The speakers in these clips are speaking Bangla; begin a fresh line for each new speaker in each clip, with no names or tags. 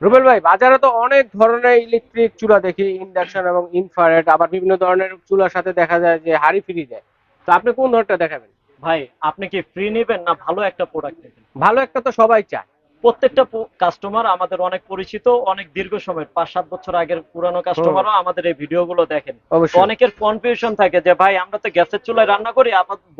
রুবেল ভাই বাজারে তো অনেক ধরনের ইলেকট্রিক চুলা দেখি ইন্ডাকশন এবং ইনফ্রারেড আবার বিভিন্ন ধরনের চুলার সাথে দেখা যায় যে হাড়ি ফ্রি দেয়। তো আপনি কোন ধরনটা দেখাবেন?
ভাই আপনি কি ফ্রি নেবেন না ভালো একটা প্রোডাক্ট নেবেন?
ভালো একটা তো সবাই চায়।
প্রত্যেকটা কাস্টমার আমাদের অনেক পরিচিত অনেক দীর্ঘ সময় পাঁচ সাত বছর আগের পুরানো কাস্টমারও আমাদের এই ভিডিওগুলো দেখেন। অনেকের কনফিউশন থাকে যে ভাই আমরা তো গ্যাসের চুলায় রান্না করি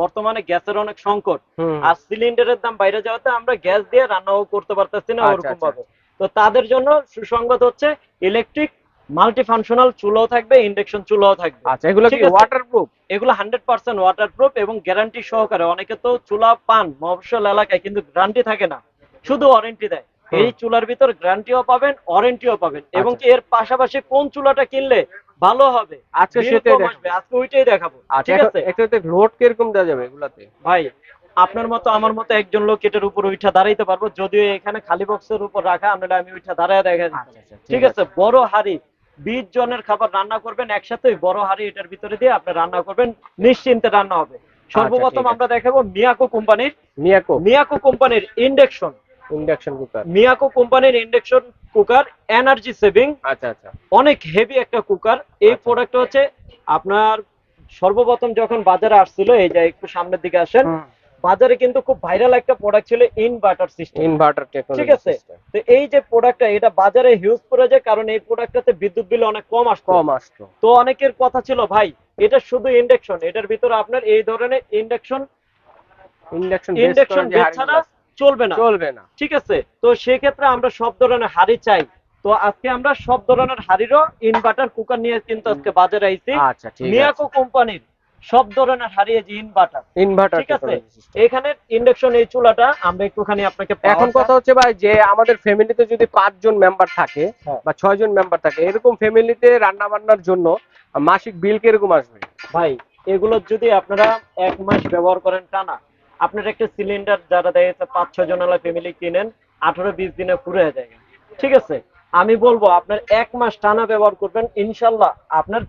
বর্তমানে গ্যাসের অনেক সংকট। আর সিলিন্ডারের দাম বাইরে যাওয়াতে আমরা গ্যাস দিয়ে রান্নাও করতে পারতেছি না
আচ্ছা,
ওরকম
আচ্ছা।
ভাবে তো তাদের জন্য সুসংবাদ হচ্ছে ইলেকট্রিক মাল্টি ফাংশনাল চুলাও থাকবে ইন্ডাকশন চুলাও থাকবে।
আচ্ছা এগুলো কি
ঠিক আছে।
ওয়াটার প্রুফ
এগুলো হান্ড্রেড পার্সেন্ট ওয়াটার প্রুফ এবং গ্যারান্টি সহকারে। অনেকে তো চুলা পান মফস্বল এলাকায় কিন্তু গ্যারান্টি থাকে না শুধু ওয়ারেন্টি দেয়। এই চুলার ভিতর গ্যারান্টিও পাবেন ওয়ারেন্টিও পাবেন। এবং
আচ্ছা।
কি এর পাশাপাশি কোন চুলাটা কিনলে ভালো হবে?
আজকে সেটাই দেখাবো।
আজকে ওইটাই দেখাবো।
আচ্ছা
ঠিক আছে?
এটাতে লোড কীরকম দেওয়া যাবে এগুলাতে?
ভাই আপনার মতো আমার মতো একজন লোক এটার উপর উঠা দাঁড়াইতে পারব। যদিও এখানে খালি বক্সের উপর রাখা আমরা আমি উঠা দাঁড়ায় দেখা।
আচ্ছা, আচ্ছা,
ঠিক আছে বড় হাড়ি বিশ জনের খাবার রান্না করবেন একসাথে বড় হাড়ি এটার ভিতরে দিয়ে আপনি রান্না করবেন নিশ্চিন্তে রান্না হবে। সর্বপ্রথম আমরা দেখাবো মিয়াকো কোম্পানির
মিয়াকো।
মিয়াকো কোম্পানির ইন্ডাকশন।
Induction cooker.
মিয়াকো কোম্পানির ইন্ডাকশন কুকার এনার্জি সেভিং।
আচ্ছা আচ্ছা।
অনেক হেভি একটা কুকার। এই
আচ্ছা।
প্রোডাক্ট হচ্ছে আপনার সর্বপ্রথম যখন বাজারে আসছিল এই যে একটু সামনের দিকে আসেন বাজারে কিন্তু খুব ভাইরাল একটা প্রোডাক্ট ছিল ইনভার্টার সিস্টেম
ইনভার্টার টেকনোলজি
ঠিক আছে? তো এই যে প্রোডাক্টটা এটা বাজারে হিউজ করে যায় কারণ এই প্রোডাক্টটাতে বিদ্যুৎ বিল অনেক কম আসতো।
কম আসতো।
তো অনেকের কথা ছিল ভাই এটা শুধু ইন্ডাকশন এটার ভিতরে আপনার এই ধরনের ইন্ডাকশন
ইন্ডাকশন
ইন্ডাকশন ছাড়া চলবে না।
চলবে না।
ঠিক আছে? তো সেক্ষেত্রে আমরা সব ধরনের হাড়ি চাই। তো আজকে আমরা সব ধরনের হাড়িরও ইনভার্টার কুকার নিয়ে কিন্তু আজকে বাজারে আইছি।
আচ্ছা ঠিক
মিয়াকো কোম্পানির সব ধরনের এই যে ইনভার্টার
ইনভার্টার
ঠিক আছে? এখানে ইন্ডাকশন এই চুলাটা আমরা একটুখানি আপনাকে
এখন কথা হচ্ছে ভাই যে আমাদের ফ্যামিলিতে যদি পাঁচজন মেম্বার থাকে
হ্যাঁ।
বা ছয় জন মেম্বার থাকে এরকম ফ্যামিলিতে রান্না বান্নার জন্য মাসিক বিল কীরকম আসবে?
ভাই এগুলো যদি আপনারা এক মাস ব্যবহার করেন টানা আপনার একটা সিলিন্ডার যারা দেয় পাঁচ ছয় জনালা ফ্যামিলি কিনেন আঠারো বিশ দিনে পুরো হয়ে যায়। ঠিক আছে? আমি বলব আপনার এক মাস টানা ব্যবহার করবেন ইনশাল্লাহ। আপনার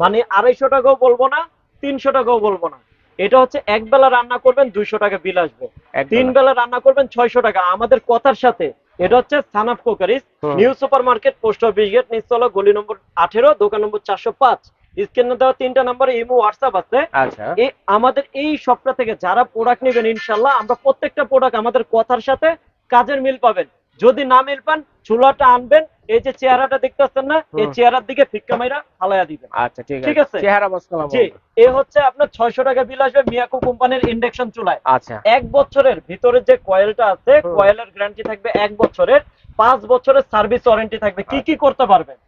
মানে আড়াইশো টাকাও বলব না তিনশো টাকাও বলব না। এটা হচ্ছে এক বেলা রান্না করবেন দুইশো টাকা বিল আসবে। তিন
বেলা।
রান্না করবেন ছয়শো টাকা। আমাদের কথার সাথে এটা হচ্ছে সানাফ কোকারিস new super market post office gate নিচতলা গলি নম্বর আঠেরো দোকান নম্বর চারশো পাঁচ। স্ক্রিনে দেওয়া তিনটা নম্বরে ইমো হোয়াটসঅ্যাপ আছে।
আচ্ছা।
এই আমাদের এই সপ্তাহ থেকে যারা প্রোডাক্ট নেবেন ইনশাল্লাহ আমরা প্রত্যেকটা প্রোডাক্ট আমাদের কথার সাথে কাজের মিল পাবেন। যদি না মিল পান চুলাটা আনবেন এই যে চেহারাটা দেখতেছেন না এই চেহারার দিকে ফিক্কা মাইরা ফালাইয়া দিবেন।
আচ্ছা ঠিক
ঠিক
আছে?
আছে।
চেহারা বসলাম
জি এ হচ্ছে আপনার ছয়শো টাকা বিল আসবে মিয়াকো কোম্পানির ইন্ডাকশন চুলায়।
আচ্ছা।
এক বছরের ভিতরে যে কয়েলটা আছে। কয়েলের গ্যারান্টি থাকবে এক বছরের পাঁচ বছরের সার্ভিস ওয়ারেন্টি থাকবে। কি কি করতে পারবেন?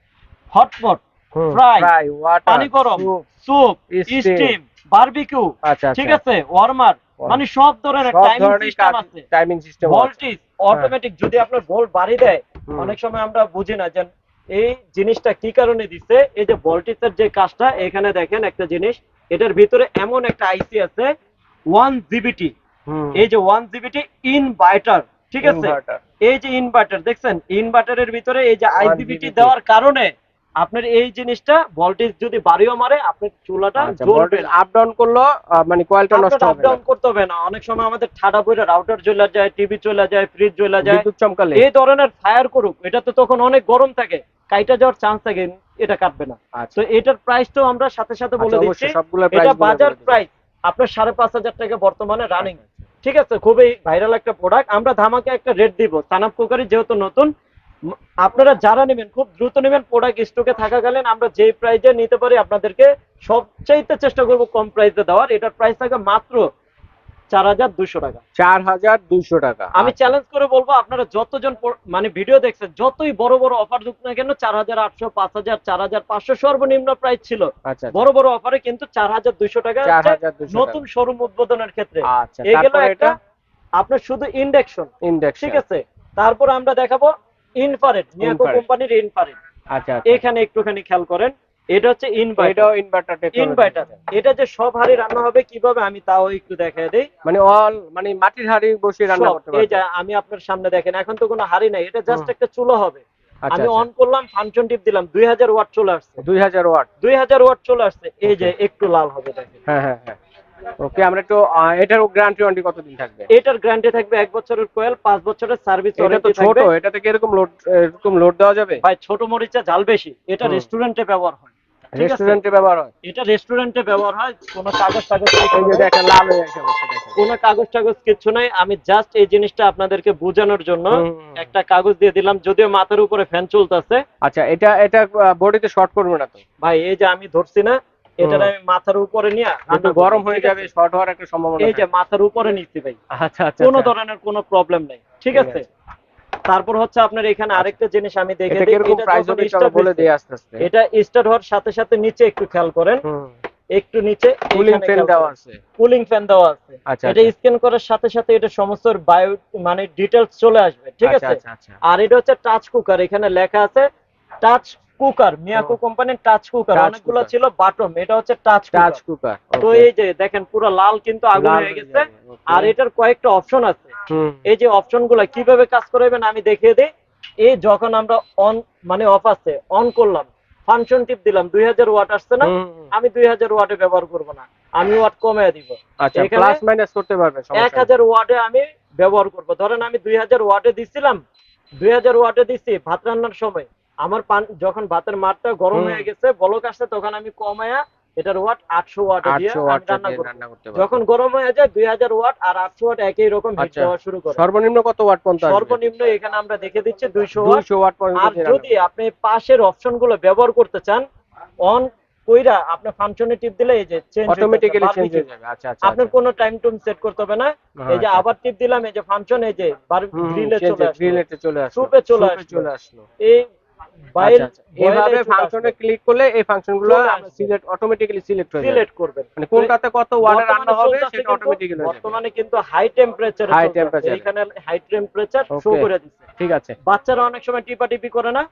হটপট Fry,
ফ্রাই ওয়াটার
পানি গরম স্যুপ স্টিম বারবিকিউ
আচ্ছা
ঠিক আছে? ওয়ার্মার মানে সব ধরনের টাইমিং সিস্টেম আছে।
টাইমিং সিস্টেম
ভোল্টেজ অটোমেটিক যদি আপনার ভোল্ট বাড়িয়ে দেয়। অনেক সময় আমরা বুঝি না যে এই জিনিসটা কি কারণে দিচ্ছে এই যে ভোল্টেজের যে কাজটা এখানে দেখেন একটা জিনিস এটার ভিতরে এমন একটা আইসি আছে ওয়ান জিবিটি এই যে ওয়ান জিবিটি ইনভার্টার ঠিক আছে? এই যে ইনভার্টার দেখছেন? ইনভার্টারের ভিতরে এই যে
1
আইজিবিটি দেওয়ার কারণে আপনার এই জিনিসটা ভোল্টেজ যদি বাড়িও মারে আপনার চুলাটা জ্বলবে
আপ ডাউন করল মানে কয়েলটা নষ্ট হবে
আপডাউন করতে হবে না। অনেক সময় আমাদের ঠাডা পড়ে রাউটার চলে যায় টিভি চলে যায় ফ্রিজ
না।
যায়।
বিদ্যুৎ চমকালে।
এই ধরনের ফায়ার করুক এটা তো তখন অনেক গরম থাকে কাইটা যাওয়ার চান্স থাকে এটা কাটবে না।
আচ্ছা।
তো এটার প্রাইসটাও আমরা সাথে সাথে বলে
আচ্ছা,
দিচ্ছি। এটা বাজার প্রাইস আপনার সাড়ে পাঁচ হাজার টাকা বর্তমানে রানিং ঠিক আছে খুবই ভাইরাল একটা প্রোডাক্ট আমরা ধামাকে একটা রেট দিব। সানাপ কুকারি যেহেতু নতুন আপনারা যারা নেবেন খুব দ্রুত নেবেন প্রোডাক্ট স্টকে থাকাকালীন আমরা যে প্রাইজে নিতে পারি আপনাদেরকে সবচাইতে চেষ্টা করব কম প্রাইসে দেওয়ার। এটার প্রাইস থাকে মাত্র চার হাজার দুশো টাকা।
চার হাজার দুইশো টাকা।
আমি
আচ্ছা।
চ্যালেঞ্জ করে বলব আপনারা যতজন মানে ভিডিও দেখছেন যতই বড় বড় অফার যুক্ত না কেন চার হাজার আটশো পাঁচ হাজার চার হাজার পাঁচশো সর্বনিম্ন প্রাইস ছিল।
আচ্ছা
বড় বড় অফারে কিন্তু চার হাজার দুইশো টাকা নতুন শোরুম উদ্বোধনের ক্ষেত্রে।
আচ্ছা
এগুলো একটা আপনার শুধু ইন্ডাকশন
ইন্ডেক্স
ঠিক আছে? তারপর আমরা দেখাবো ইনফারেট
Infrared।
কোম্পানির ইনফারেট
আচ্ছা আচ্ছা।
এখানে একটুখানি খেয়াল করেন এটা হচ্ছে ইনভার্টার
এটাও ইনভার্টার
ইনভার্টার এটা যে সব হাড়ি রান্না হবে কীভাবে আমি তাও একটু দেখাই দেই।
মানে অল মানে মাটির হাড়ি বসিয়ে রান্না করতে
এই যে আমি আপনার সামনে দেখেন এখন তো কোনো হাড়ি নাই এটা জাস্ট একটা চুলো হবে।
আচ্ছা
আমি অন করলাম ফাংশন টিপ দিলাম দুই হাজার ওয়াট চলে আসছে।
দুই হাজার ওয়াট।
দুই হাজার ওয়াট চলে আসছে এই যে একটু লাল হবে দেখেন।
হ্যাঁ হ্যাঁ হ্যাঁ। ওকে আমরা একটু এটার গ্যারান্টি ওয়ারেন্টি কতদিন থাকবে?
এটার গ্যারান্টি থাকবে এক বছরের কোয়েল পাঁচ বছরের সার্ভিস
এটা তো ছোট
থাকবে।
এটাতে কি এরকম লোড এরকম লোড দেওয়া যাবে?
ভাই ছোট মরিচা ঝাল বেশি এটা। রেস্টুরেন্টে ব্যবহার হয়।
রেস্টুরেন্টে ব্যবহার হয়?
এটা রেস্টুরেন্টে ব্যবহার হয় কোনো কাগজ টাগজ।
দেখেন লাল হয়ে গেছে
কোনো কাগজ টাগজ কিছু নাই। আমি জাস্ট এই জিনিসটা আপনাদেরকে বোঝানোর জন্য। একটা কাগজ দিয়ে দিলাম যদিও মাথার উপরে ফ্যান চলতেছে।
আচ্ছা এটা এটা বডিতে শর্ট করবে না তো?
ভাই এই যে আমি ধরছি না এটার
হুম।
আমি মাথার উপরে নিয়ে
একটু
রান্না করব,
গরম হয়ে যাবে শর্ট হওয়ার একটা সম্ভাবনা
এই যে মাথার উপরে নিচ্ছি ভাই।
আচ্ছা আচ্ছা
কোনো
আচ্ছা।
ধরনের কোনো প্রবলেম নেই ঠিক
ঠিক
আছে?
আছে।
তারপর হচ্ছে আপনার এখানে আরেকটা জিনিস আমি দেখে
এটা
স্টার্ট হওয়ার সাথে সাথে নিচে একটু খেয়াল করেন। একটু নিচে
কুলিং ফ্যান দেওয়া আছে।
কুলিং ফ্যান দেওয়া আছে। এটা স্ক্যান করার সাথে সাথে এটা সমস্ত বায়ো মানে ডিটেলস চলে আসবে ঠিক আছে? আর এটা হচ্ছে টাচ কুকার এখানে লেখা আছে টাচ কুকার মিয়াকো কোম্পানির টাচ কুকার অনেকগুলো ছিল বাটম এটা হচ্ছে টাচ
টাচ
কুকার তো এই যে দেখেন পুরো লাল কিন্তু আগুন হয়ে গেছে। আর এটার কয়েকটা অপশন আছে। এই যে অপশনগুলো কীভাবে কাজ করবেন আমি দেখিয়ে দিই। এই যখন আমরা অন মানে অফ আছে অন করলাম ফাংশন টিপ দিলাম দুই হাজার ওয়াট আসছে না? আমি দুই হাজার ওয়াটে ব্যবহার করব না। আমি ওয়াট কমিয়ে দিব।
আচ্ছা প্লাস মাইনাস করতে পারবে
এক
সমস্যা নেই।
হাজার ওয়াটে আমি ব্যবহার করব। ধরেন আমি দুই হাজার ওয়াটে দিছিলাম দুই হাজার ওয়াটে দিছি ভাত রান্নার সময়। আমার পান যখন ভাতের মাঠটা গরম হয়ে গেছে বলক আসছে তখন আমি কমায়া এটার ওয়াট আটশো ওয়াটে দিয়ে
800
আমি
ওয়াট
রান্না
করতে
যখন গরম হয়ে যায় দুই হাজার ওয়াট আর আটশো ওয়াট একই রকম হিট
আচ্ছা।
দেওয়া শুরু করে।
সর্বনিম্ন কত ওয়াট পর্যন্ত
সর্বনিম্ন এখানে আমরা দেখে দিচ্ছি দুইশো
200 ওয়াট পর্যন্ত
আর যদি আপনি পাশের অপশনগুলো ব্যবহার করতে চান অন কইরা আপনি ফাংশনে টিপ দিলে এই যে চেঞ্জ
অটোমেটিক্যালি চেঞ্জ হয়ে যাবে। আচ্ছা আচ্ছা
আপনার কোনো টাইম টুম সেট করতে হবে না।
হ্যাঁ,
এই যে
আচ্ছা।
আবার টিপ দিলাম এই যে ফাংশন এই যে গ্রিলে চলে আসলো।
গ্রিলেতে চলে আসলো।
সুপে চলে আসলো।
চলে আসলো।
এই
আচ্ছা, আচ্ছা। এইভাবে ফাংশনে ক্লিক করলে এই ফাংশনগুলো। সিলেক্ট অটোমেটিক্যালি সিলেক্ট হয়ে
সিলেক্ট করবেন।
মানে কোনটাতে কত রান্না হবে সেটা অটোমেটিক্যালি
বর্তমানে কিন্তু হাই টেম্পারেচার
High temperature-এ।
এখানে হাই টেম্পারেচার শো করে দিচ্ছে
ঠিক আছে।
বাচ্চারা অনেক সময় টিপা টিপি করে না।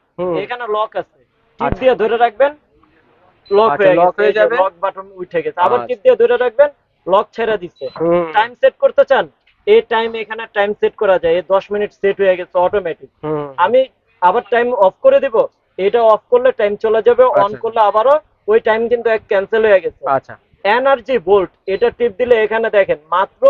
এখানে লক আছে। টিপ
আচ্ছা।
দিয়ে ধরে রাখবেন লক
আচ্ছা,
হয়ে
যাবে।
লক বাটন উঠে গেছে। আবার
আচ্ছা।
টিপ দিয়ে ধরে রাখবেন লক ছেড়ে দিচ্ছে টাইম সেট করতে চান এই টাইম এখানে টাইম সেট করা যায়। এই 10 মিনিট সেট হয়ে গেছে অটোমেটিক আমি আবার টাইম অফ করে দিব। এটা অফ করলে টাইম চলে যাবে অন
আচ্ছা।
করলে আবারও ওই টাইম কিন্তু এক ক্যান্সেল হয়ে গেছে।
আচ্ছা।
এনার্জি ভোল্ট এটা টিপ দিলে এখানে দেখেন মাত্র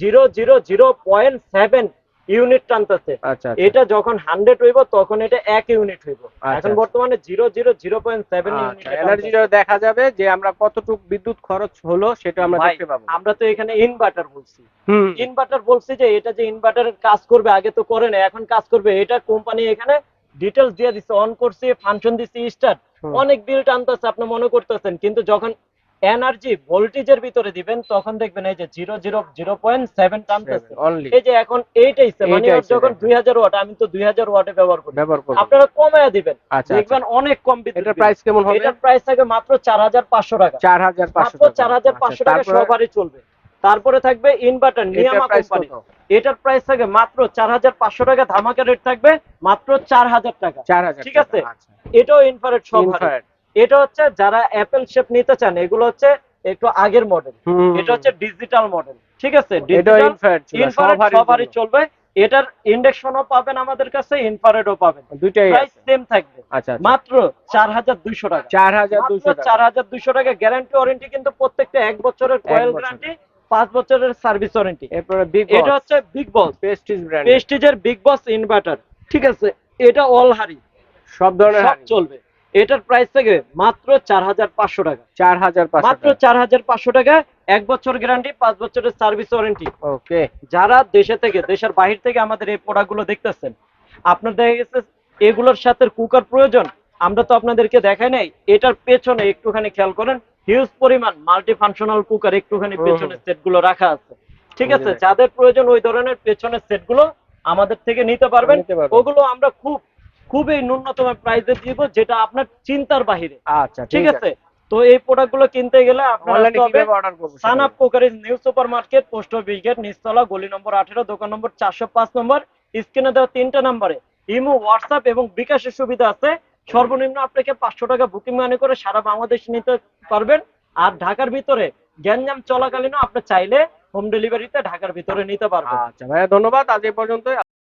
zero zero zero point seven unit টানতেছে।
আচ্ছা আচ্ছা।
এটা যখন হান্ড্রেড হইব তখন এটা এক ইউনিট হইব। এখন। বর্তমানে zero zero zero point seven unit
আচ্ছা এনার্জিটা দেখা যাবে যে আমরা কতটুকু বিদ্যুৎ খরচ হলো সেটা আমরা দেখতে পাবো।
আমরা তো এখানে ইনভার্টার বলছি। ইনভার্টার বলছি যে এটা যে ইনভার্টারের কাজ করবে আগে তো করে না এখন কাজ করবে এটা কোম্পানি এখানে ডিটেলস দিয়ে দিচ্ছে অন করছে ফাংশন দিচ্ছে স্টার্ট অনেক বিল টানতেছে আপনি মনে করতেছেন কিন্তু যখন এনার্জি ভোল্টেজের ভিতরে দিবেন তখন দেখবেন এই যে zero zero zero point seven টানতেছে। এই যে এখন এইটাই মানে
এইটাই
যখন। দুই হাজার ওয়াট আমি তো দুই হাজার ওয়াটে ব্যবহার করি
ব্যবহার করব।
আপনারা কমায় দিবেন।
আচ্ছা
দেখবেন অনেক কম বিদ্যুৎ
এটার প্রাইস কেমন হবে?
এটার প্রাইস থাকে মাত্র চার হাজার পাঁচশো টাকা।
চার হাজার পাঁচশো
চার হাজার পাঁচশো টাকা সবারই চলবে। তারপরে থাকবে ইনভার্টার নিয়ামা কোম্পানি এটার প্রাইস থাকে মাত্র চার হাজার পাঁচশো টাকা ধামাকা রেট থাকবে মাত্র চার হাজার টাকা। ঠিক আছে? এটাও ইনফ্রারেড সব। এটা হচ্ছে যারা অ্যাপেল শেপ নিতে চান এগুলো হচ্ছে একটু আগের মডেল এটা হচ্ছে ডিজিটাল মডেল ঠিক আছে? ডিজিটাল
ইনফ্রারেড
ইনফ্রারেড সবারই চলবে। এটার ইন্ডাকশনও পাবেন আমাদের কাছে ইনফ্রারেডও পাবেন।
দুইটাই
প্রাইস সেম থাকবে।
আচ্ছা আচ্ছা।
মাত্র চার হাজার দুইশো টাকা।
চার হাজার দুশো
মাত্র চার হাজার দুইশো টাকা গ্যারান্টি ওয়ারেন্টি কিন্তু প্রত্যেকটা এক বছরের কয়েল গ্যারান্টি পাঁচ বছরের সার্ভিস ওয়ারেন্টি।
এরপরে বিগ
এটা হচ্ছে বিগ বস
পেস্টিজ ব্র্যান্ড
প্রেস্টিজের বিগ বস ইনভার্টার ঠিক আছে? এটা অল হারি
সব ধরনের
সব চলবে। এটার প্রাইস থেকে মাত্র চার হাজার পাঁচশো টাকা।
চার হাজার
মাত্র চার হাজার পাঁচশো টাকা এক বছর গ্যারান্টি পাঁচ বছরের সার্ভিস ওয়ারেন্টি।
ওকে।
যারা দেশে থেকে দেশের বাহির থেকে আমাদের এই প্রোডাক্টগুলো দেখতেছেন আপনার দেখা গেছে এগুলোর সাথে কুকার প্রয়োজন। আমরা তো আপনাদেরকে দেখাই নাই। এটার পেছনে একটুখানি খেয়াল করেন হিউজ পরিমাণ মাল্টি ফাংশনাল কুকার একটুখানি
হুম,
পেছনে
হুম।
সেটগুলো রাখা আছে। ঠিক আছে? যাদের প্রয়োজন ওই ধরনের পেছনের সেটগুলো আমাদের থেকে নিতে পারবেন। ওগুলো আমরা খুব খুবই ন্যূনতম প্রাইসে দিব যেটা আপনার চিন্তার বাহিরে।
আচ্ছা
ঠিক আছে। তো এই প্রোডাক্টগুলো কিনতে গেলে
অর্ডার করব
সানাপ crockeries new super market post office gate নিচতলা গলি নম্বর আঠেরো দোকান নম্বর চারশো পাঁচ নম্বর। স্ক্রিনে দেওয়া তিনটা নম্বরে ইমো হোয়াটসঅ্যাপ এবং বিকাশের সুবিধা আছে। সর্বনিম্ন আপনাকে পাঁচশো টাকা বুকিং মানে করে সারা বাংলাদেশ নিতে পারবেন। আর ঢাকার ভিতরে গ্যাঞ্জাম চলাকালীনও আপনি চাইলে হোম ডেলিভারিতে ঢাকার ভিতরে নিতে পারবেন।
আচ্ছা ভাইয়া ধন্যবাদ। আজ এই পর্যন্ত